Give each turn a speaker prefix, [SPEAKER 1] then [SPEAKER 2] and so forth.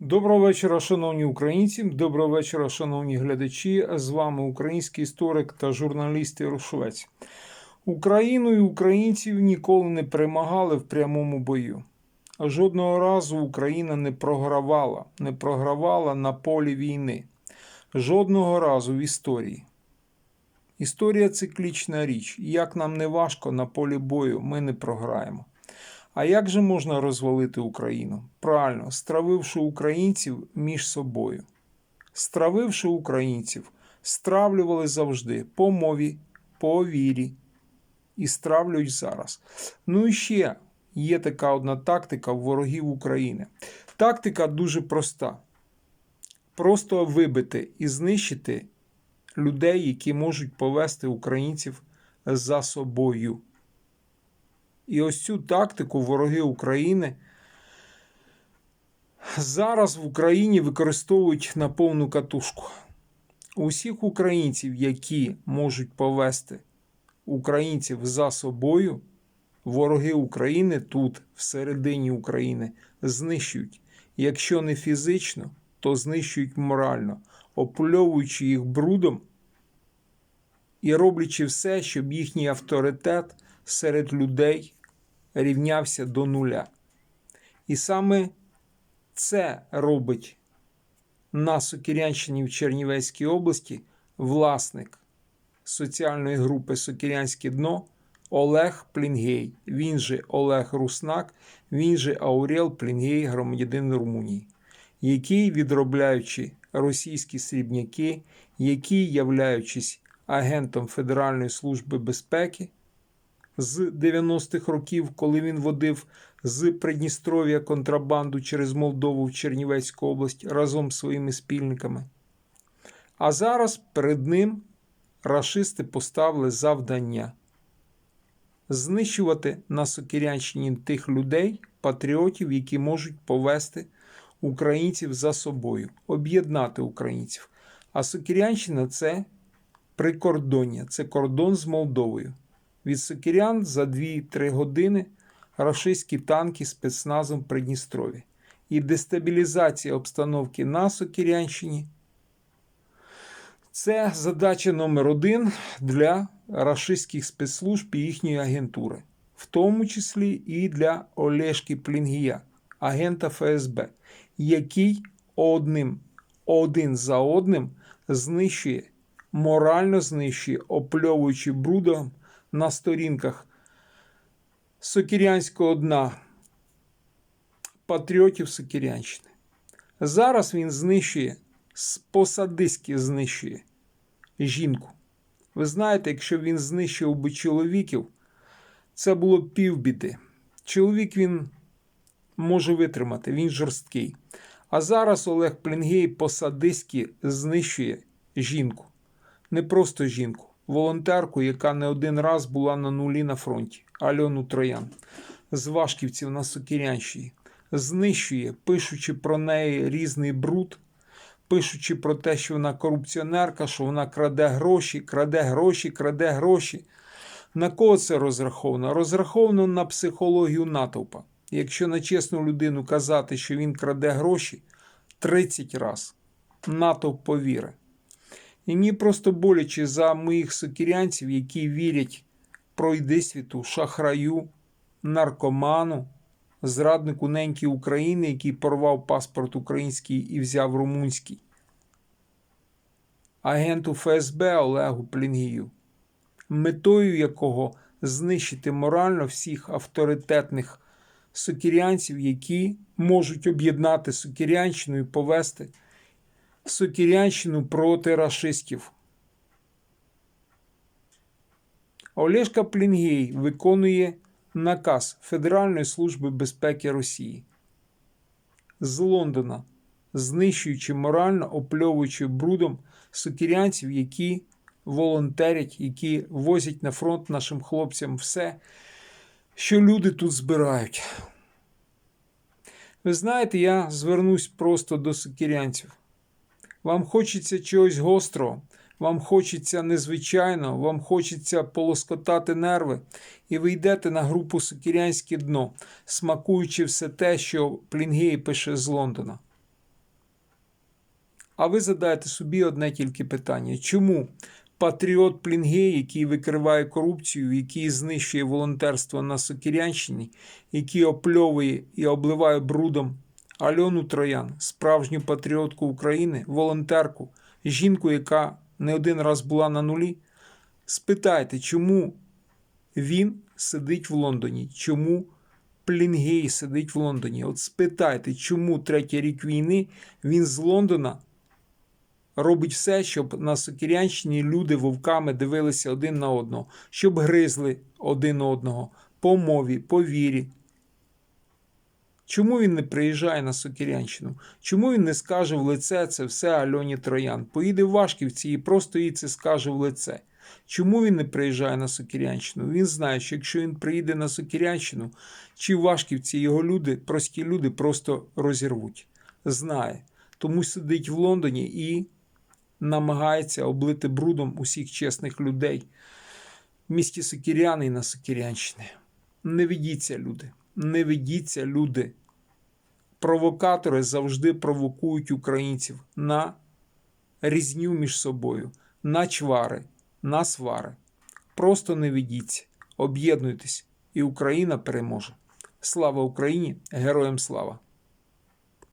[SPEAKER 1] Доброго вечора, шановні українці. Доброго вечора, шановні глядачі. З вами український історик та журналіст Ярошовець. Україну і українців ніколи не перемагали в прямому бою. Жодного разу Україна не програвала, не програвала на полі війни. Жодного разу в історії. Історія циклічна річ. Як нам не важко на полі бою, ми не програємо. А як же можна розвалити Україну? Правильно, стравивши українців між собою. Стравивши українців, стравлювали завжди по мові, по вірі і стравлюють зараз. Ну і ще є така одна тактика ворогів України. Тактика дуже проста: просто вибити і знищити людей, які можуть повести українців за собою. І ось цю тактику вороги України зараз в Україні використовують на повну катушку. Усіх українців, які можуть повести українців за собою, вороги України тут, всередині України, знищують. Якщо не фізично, то знищують морально, опльовуючи їх брудом і роблячи все, щоб їхній авторитет серед людей рівнявся до нуля. І саме це робить на Сокирянщині в Чернівецькій області власник соціальної групи Сокирянське дно Олег Плінгей. Він же Олег Руснак, він же Аурел Плінгей, громадянин Румунії, який, відробляючи російські срібняки, який, являючись агентом Федеральної служби безпеки, з 90-х років, коли він водив з Придністров'я контрабанду через Молдову в Чернівецьку область разом з своїми спільниками. А зараз перед ним рашисти поставили завдання знищувати на Сокирянщині тих людей, патріотів, які можуть повести українців за собою, об'єднати українців. А Сокирянщина це прикордоння, це кордон з Молдовою. Від Сокирян за 2-3 години рашистські танки спецназом Придністрові. І дестабілізація обстановки на Сокирянщині це задача номер один для рашистських спецслужб і їхньої агентури, в тому числі і для Олешки Плінгія, агента ФСБ, який одним, один за одним знищує, морально знищує, опльовуючи брудом на сторінках Сокирянського дна патріотів Сокирянщини. Зараз він знищує, посадиськи знищує жінку. Ви знаєте, якщо він знищив би чоловіків, це було півбіди. Чоловік він може витримати, він жорсткий. А зараз Олег Плінгей посадиськи знищує жінку. Не просто жінку, волонтерку, яка не один раз була на нулі на фронті, Альону Троян, з Вашківців на Сокирянщині, знищує, пишучи про неї різний бруд, пишучи про те, що вона корупціонерка, що вона краде гроші, краде гроші, краде гроші. На кого це розраховано? Розраховано на психологію натовпа. Якщо на чесну людину казати, що він краде гроші 30 разів, натовп повірить. І мені просто боляче за моїх сокірянців, які вірять пройди світу, шахраю, наркоману, зраднику неньки України, який порвав паспорт український і взяв румунський, агенту ФСБ Олегу Плінгію, метою якого знищити морально всіх авторитетних сокірянців, які можуть об'єднати Сокірянщину і повести. Сокірянщину проти рашистів. Олешка Плінгей виконує наказ Федеральної служби безпеки Росії з Лондона, знищуючи морально, опльовуючи брудом сокірянців, які волонтерять, які возять на фронт нашим хлопцям все, що люди тут збирають. Ви знаєте, я звернусь просто до сокірянців. Вам хочеться чогось гострого, вам хочеться незвичайного, вам хочеться полоскотати нерви, і ви йдете на групу Сокірянське дно, смакуючи все те, що Плінгей пише з Лондона. А ви задаєте собі одне тільки питання: чому патріот Плінгей, який викриває корупцію, який знищує волонтерство на Сокирянщині, який опльовує і обливає брудом Альону Троян, справжню патріотку України, волонтерку, жінку, яка не один раз була на нулі, спитайте, чому він сидить в Лондоні? Чому Плінгей сидить в Лондоні? От спитайте, чому третій рік війни він з Лондона робить все, щоб на Сокирянщині люди вовками дивилися один на одного, щоб гризли один одного по мові, по вірі. Чому він не приїжджає на Сокирянщину? Чому він не скаже в лице це все Альоні Троян? Поїде в Вашківці і просто їй це скаже в лице. Чому він не приїжджає на Сокирянщину? Він знає, що якщо він приїде на Сокирянщину, чи Вашківці його люди, прості люди, просто розірвуть. Знає. Тому сидить в Лондоні і намагається облити брудом усіх чесних людей в місті Сокиряни і на Сокирянщині. Не ведіться, люди. Не ведіться, люди. Провокатори завжди провокують українців на різню між собою, на чвари, на свари. Просто не ведіться, об'єднуйтесь, і Україна переможе. Слава Україні! Героям слава!